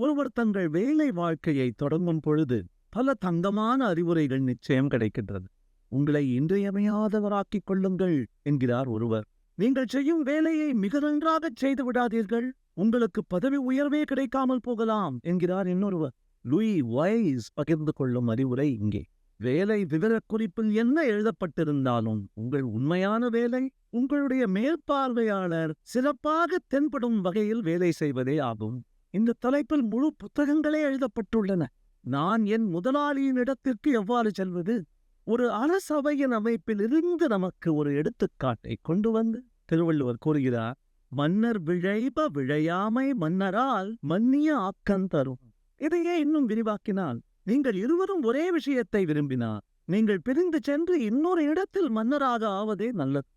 ஒருவர் தங்கள் வேலை வாழ்க்கையை தொடங்கும் பொழுது பல தங்கமான அறிவுரைகள் நிச்சயம் கிடைக்கின்றது. உங்களை இன்றியமையாதவராக்கிக் கொள்ளுங்கள் என்கிறார் ஒருவர். நீங்கள் செய்யும் வேலையை மிக நன்றாக செய்து விடாதீர்கள். உங்களுக்கு பதவி உயர்வே கிடைக்காமல் போகலாம் என்கிறார் இன்னொருவர். லூயி வைஸ் பகிர்ந்து கொள்ளும் அறிவுரை இங்கே. வேலை விவரக்குறிப்பில் என்ன எழுதப்பட்டிருந்தாலும் உங்கள் உண்மையான வேலை உங்களுடைய மேற்பார்வையாளர் சிறப்பாக தென்படும் வகையில் வேலை செய்வதே ஆகும். இந்த தலைப்பில் முழு புத்தகங்களே எழுதப்பட்டுள்ளன. நான் என் முதலாளியின் இடத்திற்கு எவ்வாறு செல்வது? ஒரு அரசவையின் அமைப்பில் இருந்து நமக்கு ஒரு எடுத்துக்காட்டை கொண்டு வந்து திருவள்ளுவர் கூறுகிறார் மன்னர் விழைப விழையாமை மன்னரால் மன்னிய ஆக்கம் தரும். இதையே இன்னும் விரிவாக்கினால் நீங்கள் இருவரும் ஒரே விஷயத்தை விரும்பினார் நீங்கள் பிரிந்து சென்று இன்னொரு இடத்தில் மன்னராக ஆவதே நல்லது.